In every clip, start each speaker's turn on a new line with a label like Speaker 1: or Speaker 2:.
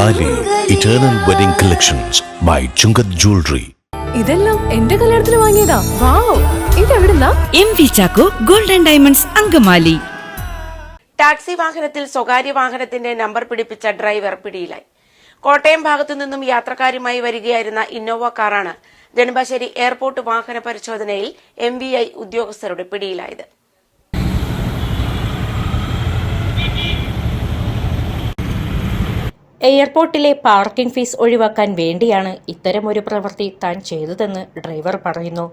Speaker 1: Eternal wedding collections by Chungath jewellery
Speaker 2: ഇതെല്ലാം എന്റെ കല്യാണത്തിന് വാങ്ങിയതാ. Wow ഇതെവിടുന്നാ?
Speaker 3: M V Chacko golden diamonds Angamaly.
Speaker 4: Taxi വാഹനത്തിൽ സ്വകാര്യ വാഹനത്തിന്റെ നമ്പർ പിടിപ്പിച്ച ഡ്രൈവർ പിടിയിലായി. കോട്ടയം ഭാഗത്തു നിന്നും യാത്രക്കാരുമായി വരികയായിരുന്ന ഇന്നോവ കാറാണ് നെടുമ്പാശ്ശേരി എയർപോർട്ട് വാഹന പരിശോധനയിൽ എം വി ഐ ഉദ്യോഗസ്ഥരുടെ പിടിയിലായത്.
Speaker 5: എയർപോർട്ടിലെ പാർക്കിംഗ് ഫീസ് ഒഴിവാക്കാൻ വേണ്ടിയാണ് ഇത്തരമൊരു പ്രവൃത്തി താൻ ചെയ്തതെന്ന് ഡ്രൈവർ പറയുന്നു.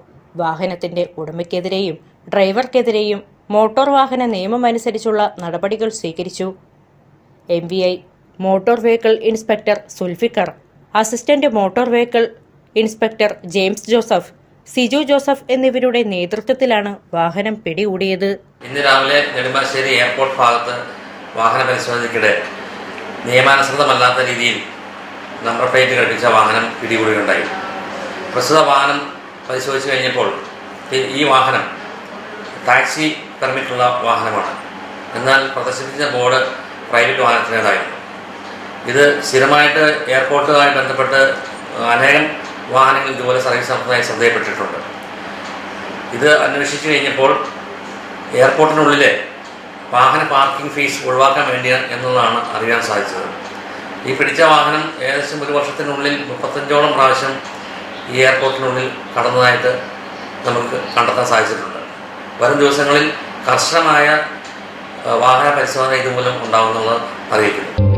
Speaker 5: വാഹനത്തിന്റെ ഉടമയ്ക്കെതിരെയും ഡ്രൈവർക്കെതിരെയും മോട്ടോർ വാഹന നിയമം അനുസരിച്ചുള്ള നടപടികൾ സ്വീകരിച്ചു. M V I motor vehicle inspector Sulfikar assistant motor vehicle inspector James Joseph Siju Joseph എന്നിവരുടെ നേതൃത്വത്തിലാണ് വാഹനം പിടികൂടിയത്.
Speaker 6: ഇന്ന് രാവിലെ നെടുമ്പാശ്ശേരി എയർപോർട്ട് ഭാഗത്ത് വാഹന പരിശോധനയ്ക്കിടെ നിയമാനുസൃതമല്ലാത്ത രീതിയിൽ നമ്പർ പ്ലേറ്റ് ഘടിപ്പിച്ച വാഹനം പിടികൂടുകയുണ്ടായി. പ്രസ്തുത വാഹനം പരിശോധിച്ച് കഴിഞ്ഞപ്പോൾ ഈ- ഈ വാഹനം ടാക്സി പെർമിറ്റുള്ള വാഹനമാണ്. എന്നാൽ പ്രദർശിപ്പിച്ച ബോർഡ് പ്രൈവറ്റ് വാഹനത്തിന്റെതായിരുന്നു. ഇത് സ്ഥിരമായിട്ട് എയർപോർട്ടുമായി ബന്ധപ്പെട്ട് അനേകം വാഹനങ്ങൾ ഇതുപോലെ സർവീസ് നടത്തുന്നതായി ശ്രദ്ധയപ്പെട്ടിട്ടുണ്ട് ഇത് അന്വേഷിച്ചു കഴിഞ്ഞപ്പോൾ എയർപോർട്ടിനുള്ളിലെ വാഹന പാർക്കിംഗ് ഫീസ് ഒഴിവാക്കാൻ വേണ്ടി എന്നുള്ളതാണ് അറിയാൻ സാധിച്ചത്. ഈ പിടിച്ച വാഹനം ഏകദേശം ഒരു വർഷത്തിനുള്ളിൽ മുപ്പത്തഞ്ചോളം പ്രാവശ്യം ഈ എയർപോർട്ടിനുള്ളിൽ കടന്നതായിട്ട് നമുക്ക് കണ്ടെത്താൻ സാധിച്ചിട്ടുണ്ട്. വരും ദിവസങ്ങളിൽ കർശനമായ വാഹന പരിശോധന ഇതുമൂലം ഉണ്ടാവുമെന്നുള്ളത് അറിയിക്കുന്നു.